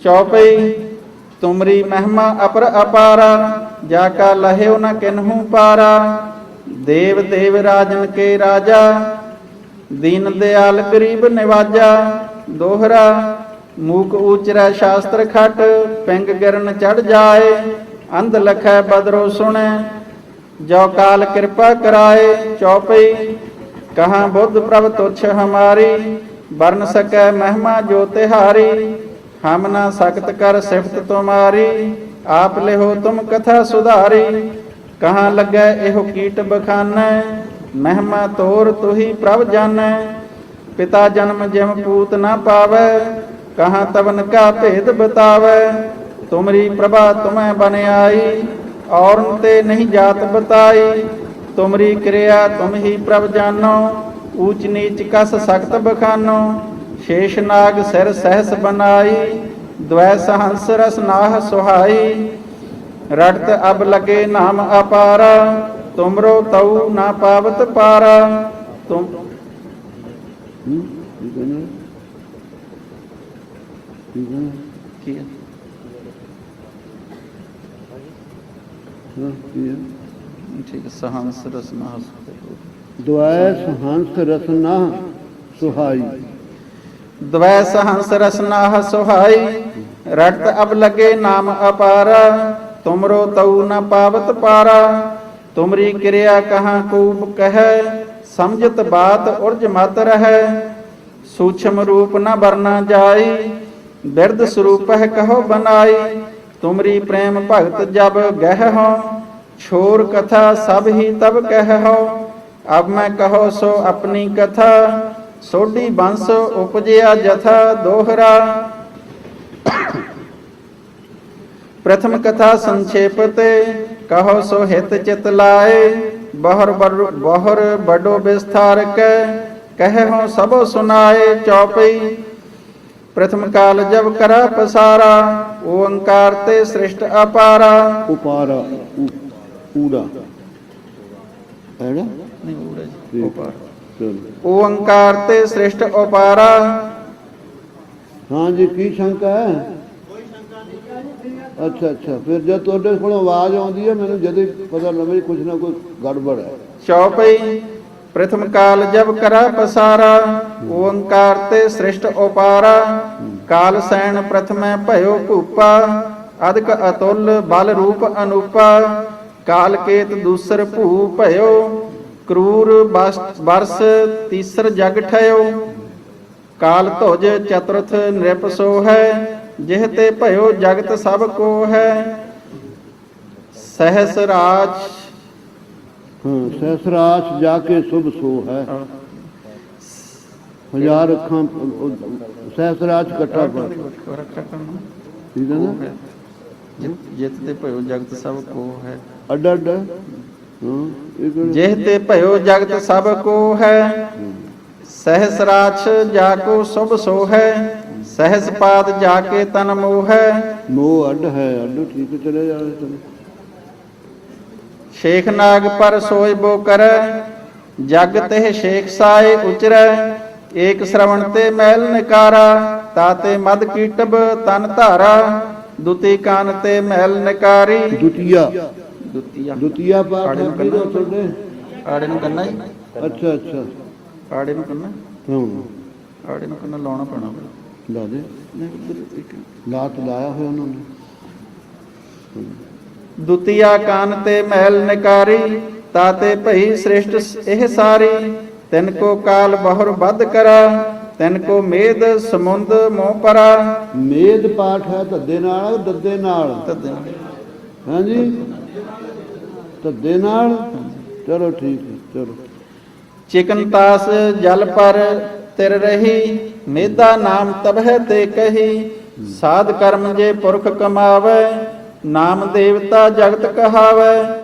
ਚੌਪਈ, ਤੁਮਰੀ ਮਹਿਮਾ ਅਪਰ ਅਪਾਰਾ, ਜਾ ਕਾ ਲਹਿਓ ਨ ਕਿਨਹੂ ਪਾਰਾ। ਦੇਵ ਦੇਵ ਰਾਜਨ ਕੇ ਰਾਜਾ, ਦੀਨ ਦਿਆਲ ਗਰੀਬ ਨਿਵਾਜਾ। ਦੋਹਰਾ, ਮੂਕ ਊਚਰਾ ਸ਼ਾਸਤਰ ਖਟ, ਪਿੰਗ ਗਿਰਨ ਚੜ ਜਾਏ, ਅੰਧ ਲਖੈ ਬਦਰੋ ਸੁਣੈ, ਜੋ ਕਾਲ ਕਿਰਪਾ ਕਰਾਏ। ਚੌਪਈ, ਕਹਾਂ ਬੁੱਧ ਪ੍ਰਭ ਤੁਛ ਹਮਾਰੀ ਬਰਨ ਸਕੈ ਮਹਿਮਾ ਜੋ ਤਿਹਾਰੀ। ਹਮ ਨਾ ਸਖਤ ਕਰ ਸਿਫਤ ਤੁਮਾਰੀ, ਆਪ ਲਿਹੋ ਤੁਮ ਕਥਾ ਸੁਧਾਰੀ। ਕਹਾਂ ਲੱਗੈ ਇਹੋ ਕੀਟ ਬਖਾਨੈ, ਮਹਿਮਾ ਤੋਰ ਤੁਹੀ ਪ੍ਰਭ ਜਾਣੈ ਪਿਤਾ ਜਨਮ ਜਿਮ ਪੂਤ ਨਾ ਪਾਵੈ, ਕਹਾਂ ਤਵਨ ਕਾ ਭੇਦ ਬਤਾਵੈ। ਤੁਮਰੀ ਪ੍ਰਭਾ ਤੁਮੈ ਬਨ ਆਈ ਔਰਨ ਤੇ ਨਹੀਂ ਜਾਤ ਬਤਾਈ। ਤੁਮਰੀ ਕਿਰਿਆ ਤੁਮ ਹੀ ਪ੍ਰਭ ਜਾਨੋ, ਊਚ ਨੀਚ ਕਸ ਸਖਤ ਬਖਾਨੋ। ਸ਼ੇਸ਼ ਨਾਗ ਸਿਰ ਸਹਿਸ ਬਨਾਈ ਦ્વੈ ਸਹੰਸ ਰਸ ਨਾਹ ਸੁਹਾਈ ਰੜਤ ਅਬ ਲਗੇ ਨਾਮ ਅਪਾਰਾ ਤੁਮਰੋ ਤਉ ਨਾ ਪਾਵਤ ਪਾਰਾ ਤੁਮ ਹੂੰ ਕੀ ਕਹਿੰਦੇ ਕੀ ਕਹਿੰਦੇ ਕੀ ਹੈ? ਹਾਂ ਸਹੰਸ ਰਸਨਾ ਸੁਹਾਈ ਦ્વੈ ਅਬ ਲਗੇ ਨਾਮ ਅਪਾਰਾ, ਤੁਮਰੋ ਤਉ ਨ ਪਾਵਤ ਪਾਰਾ, ਤੁਮਰੀ ਕਿਰਿਆ ਕਹਾਂ ਕੂਪ ਕਹੈ, ਸਮਝਤ ਬਾਤ ਉਰਜ ਮਤ ਰਹੈ ਸੂਛਮ ਰੂਪ ਨ ਵਰਨਾ ਜਾਈ, ਬਿਰਧ ਸਰੂਪ ਹੈ ਕਹੋ ਬਨਾਈ, ਤੁਮਰੀ ਪ੍ਰੇਮ ਭਗਤ ਜਬ ਗਹਿ ਹੋ, ਛੋਰ ਕਥਾ ਸਭ ਹੀ ਤਬ ਕਹਿ ਹੋ, ਅਬ ਮੈਂ ਕਹੋ ਸੋ ਆਪਣੀ ਕਥਾ ਸੋਢੀ ਬੰਸ ਉਪਜਿਆ ਜਥਾ ਦੋਹਰਾ। ਪ੍ਰਥਮ ਕਥਾ ਸੰਖੇਪ ਤੇ ਕਹੋ ਸੋ ਹਿਤ ਚਿਤ ਲਾਏ ਬਹਰ ਬਹਰ ਬਡੋ ਵਿਸਥਾਰ ਕੈ ਕਹੇ ਹੋ ਸਭੋ ਸੁਨਾਏ ਚੌਪਈ। ਪ੍ਰਥਮ ਕਾਲ ਜਬ ਕਰਾ ਪਸਾਰਾ ਓੰਕਾਰ ਤੇ ਸ੍ਰਿਸ਼ਟ ਅਪਾਰਾ। ਉਪਾਰਾ ਊੜਾ। ਹੈ ਨਾ? ਨਹੀਂ ਊੜਾ ਜੀ। ਉਪਾਰਾ। ਓੰਕਾਰ ਤੇ ਸ੍ਰਿਸ਼ਟ ਅਪਾਰਾ ਹਾਂ ਜੀ ਕੀ ਸ਼ੰਕਾ ਹੈ? ਅੱਛਾ ਅੱਛਾ ਫਿਰ ਜਦ ਤੁਹਾਡੇ ਕੋਲ ਆਵਾਜ਼ ਆਉਂਦੀ ਹੈ ਮੈਨੂੰ ਜਦੇ ਪਤਾ ਲੱਗੇ ਕੁਝ ਨਾ ਕੁਝ ਗੜਬੜ ਹੈ। ਚੌਪਈ ਪ੍ਰਥਮ ਕਾਲ ਜਬ ਕਰਾ ਪਸਾਰਾ ਓੰਕਾਰ ਤੇ ਸ੍ਰਿਸ਼ਟ ਉਪਾਰਾ। ਕਾਲ ਸੈਣ ਪ੍ਰਥਮੈ ਭਇਓ ਭੂਪਾ ਅਦਕ ਅਤੁਲ ਬਲ ਰੂਪ ਅਨੂਪਾ। ਕਾਲ ਕੇਤ ਦੂਸਰ ਭੂ ਭਇਓ ਕਰੂਰ ਬਰਸ ਤੀਸਰ ਜਗ ਠਇਓ ਕਾਲ ਧੁਜ ਚਤੁਰਥ ਨਿਰਪ ਸੋ ਹੈ ਜਿਹ ਤੇ ਭਇਓ ਜਗਤ ਸਭ ਕੋ ਹੈ ਸਹਸ ਰਾਜ ਹਾਂ ਸਹਸਰਾਜ ਜਾ ਕੇ ਸੁਭ ਸੋ ਹੈ ਹਜ਼ਾਰ ਅੱਖਾਂ ਸਹਸਰਾਜ ਇਕੱਠਾ ਪਰ ਠੀਕ ਹੈ ਨਾ? ਜਿਤ ਤੇ ਭਇਓ ਜਗਤ ਸਭ ਕੋ ਹੈ ਅੱਡ ਅੱਡ। ਹਾਂ ਇਹ ਕਿਹੜਾ? ਜਿਹ ਤੇ ਭਇਓ ਜਗਤ ਸਭ ਕੋ ਹੈ ਸਹਸ ਰਾਛ ਜਾ ਕੋ ਸੁਭ ਸੋ ਹੈ ਸਹਸ ਪਾਦ ਜਾ ਕੇ ਤਨ ਮੋਹ ਹੈ। ਮੋਹ ਅੱਡ ਹੈ ਅੱਡ ਠੀਕ ਚਲੇ ਜਾਵੇ ਚਲੋ। ਸ਼ੇਖ ਨਾਗ ਪਰ ਸੋਇ ਬੋ ਕਰੈ ਜਗ ਤੇ ਸ਼ੇਖ ਸਾਏ ਉਚਰੈ ਏਕ ਸ਼ਰਵਣ ਤੇ ਮੈਲ ਨਿਕਾਰਾ ਤਾਤੇ ਮਦ ਕੀਟਬ ਤਨ ਧਾਰਾ ਦੁਤੀ ਕਾਨ ਤੇ ਮੈਲ ਨਿਕਾਰੀ। ਦੁਤੀਆ। ਦੁਤੀਆ। ਦੁਤੀਆ ਪਾਠ ਆੜੇ ਕਰਨਾ? ਤੁਹਾਡੇ? ਆੜੇ ਨੂੰ ਕਰਨਾ ਜੀ? ਅੱਛਾ ਅੱਛਾ। ਆੜੇ ਨੂੰ ਕਰਨਾ ਹਾਂ। ਆੜੇ ਨੂੰ ਕਰਨਾ ਲਾਉਣਾ ਪੈਣਾ ਲਾ ਦੇ। ਲਾਤ ਲਾਇਆ ਹੋਇਆ ਉਹਨਾਂ ਨੇ। ਦੁਤੀਆ ਕਾਨ ਤੇ ਮੈਲ ਨਿਕਾਰੀ ਤਾਤੇ ਭਈ ਸ੍ਰਿਸ਼ਟ ਇਹ ਸਾਰੀ। ਤਿਨ ਕੋ ਕਾਲ ਬਹੁਰ ਵੱਧ ਕਰਾ ਤਿਨ ਕੋ ਮੇਦ ਸਮੁੰਦ ਮੋਹ ਪਰਾ। ਮੇਦ ਪਾਠ ਹੈ ਧੱਦੇ ਨਾਲ ਦੱਦੇ ਨਾਲ। ਹਾਂਜੀ। ਧੱਦੇ ਨਾਲ, ਚਲੋ ਠੀਕ ਹੈ, ਚਲੋ। ਚਿਕਨ ਤਾਸ ਜਲ ਪਰ ਤਿਰ ਰਹੀ ਮੇਦਾ ਨਾਮ ਤਬਹਿ ਤੇ ਕਹੀ, ਸਾਧ ਕਰਮ ਜੇ ਪੁਰਖ ਕਮਾਵੇ, ਨਾਮ ਦੇਵਤਾ ਜਗਤ ਕਹਾਵੇ।